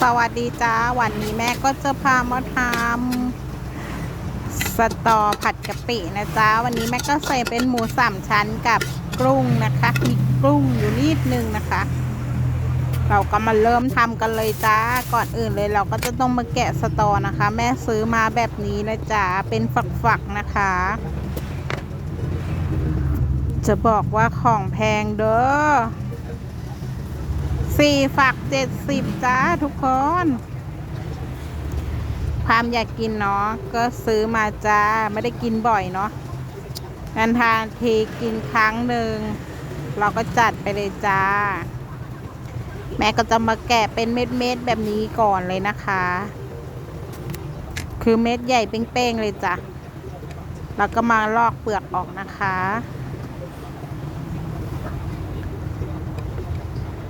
สวัสดีจ้า วันนี้แม่ก็จะพามาทำสตอผัดกะปินะจ๊ะวันนี้แม่ก็ใส่เป็นหมูสามชั้นกับกรุ้งนะคะ มีกรุ้งอยู่นิดนึงนะคะ เราก็มาเริ่มทำกันเลยจ้า ก่อนอื่นเลยเราก็จะต้องมาแกะสตอนะคะ แม่ซื้อมาแบบนี้นะจ๊ะเป็นฝักๆนะคะ จะบอกว่าของแพงเด้อ สี่ฝักเจ็ดสิบจ้าทุกคน ความอยากกินเนาะก็ซื้อมาจ้า ไม่ได้กินบ่อยเนาะนันทานทีกินครั้งหนึ่ง เราก็จัดไปเลยจ้า แม่ก็จะมาแกะเป็นเม็ดๆแบบนี้ก่อนเลยนะคะ คือเม็ดใหญ่เป้งๆเลยจ้ะแล้วก็มาลอกเปลือกออกนะคะ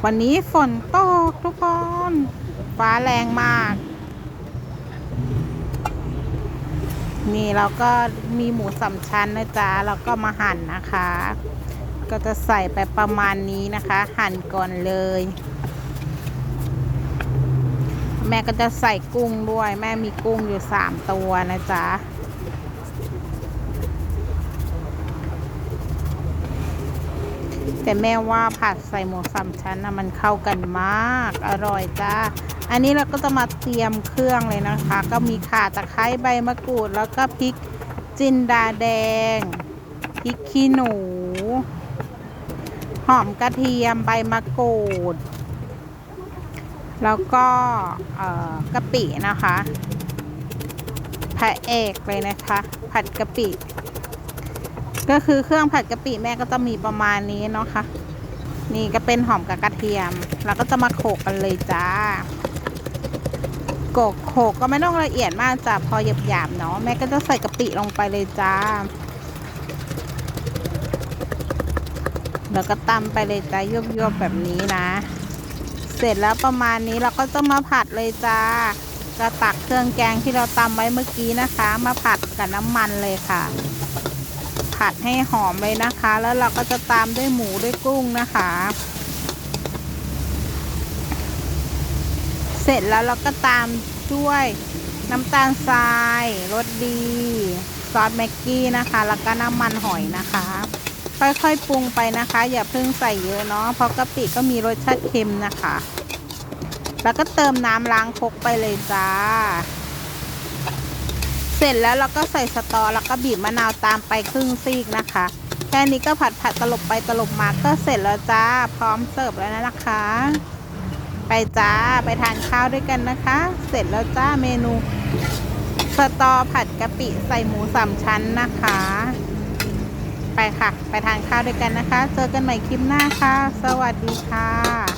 วันนี้ฝนตกทุกคน ฟ้าแรงมาก นี่เราก็มีหมูสามชั้นนะจ๊ะเราก็มาหั่นนะคะ ก็จะใส่ไปประมาณนี้นะคะ หั่นก่อนเลย แม่ก็จะใส่กุ้งด้วย แม่มีกุ้งอยู่สามตัวนะจ๊ะ แต่แม่ว่าผัดใส่หมูสามชั้นนะมันเข้ากันมากอร่อยจ้าอันนี้เราก็จะมาเตรียมเครื่องเลยนะคะ ก็มีข่าตะไคร้ใบมะกรูด แล้วก็พริกจินดาแดงพริกขี้หนู หอมกระเทียมใบมะกรูด แล้วก็กะปินะคะพระเอกเลยนะคะ ผัดกะปิ ก็คือเครื่องผัดกะปิแม่ก็จะมีประมาณนี้เนาะค่ะ นี่ก็เป็นหอมกับกระเทียมแล้วก็จะมาโขกกันเลยจ้าโกกโขกก็ไม่ต้องละเอียดมากจ้ะพอหยาบๆเนาะแม่ก็จะใส่กะปิลงไปเลยจ้า แล้วก็ตำไปเลยจ้ายวบๆแบบนี้นะ เสร็จแล้วประมาณนี้เราก็จะมาผัดเลยจ้าก็ตักเครื่องแกงที่เราตำไว้เมื่อกี้นะคะ มาผัดกับน้ำมันเลยค่ะ ผัดให้หอมเลยนะคะ แล้วเราก็จะตามด้วยหมูด้วยกุ้งนะคะ เสร็จแล้วเราก็ตามด้วยน้ำตาลทรายรสดีซอสแม็กกี้นะคะ แล้วก็น้ำมันหอยนะคะ ค่อยๆปรุงไปนะคะ อย่าเพิ่งใส่เยอะเนาะเพราะกะปิก็มีรสชาติเค็มนะคะ แล้วก็เติมน้ำล้างครกไปเลยจ้า เสร็จแล้วเราก็ใส่สตอแล้วก็บีบมะนาวตามไปครึ่งซีกนะคะ แค่นี้ก็ผัดผัดตลบไปตลบมาก็เสร็จแล้วจ้า พร้อมเสิร์ฟแล้วนะคะ ไปจ้าไปทานข้าวด้วยกันนะคะ เสร็จแล้วจ้าเมนูสตอผัดกะปิใส่หมูสามชั้นนะคะ ไปค่ะ ไปทานข้าวด้วยกันนะคะ เจอกันใหม่คลิปหน้าค่ะ สวัสดีค่ะ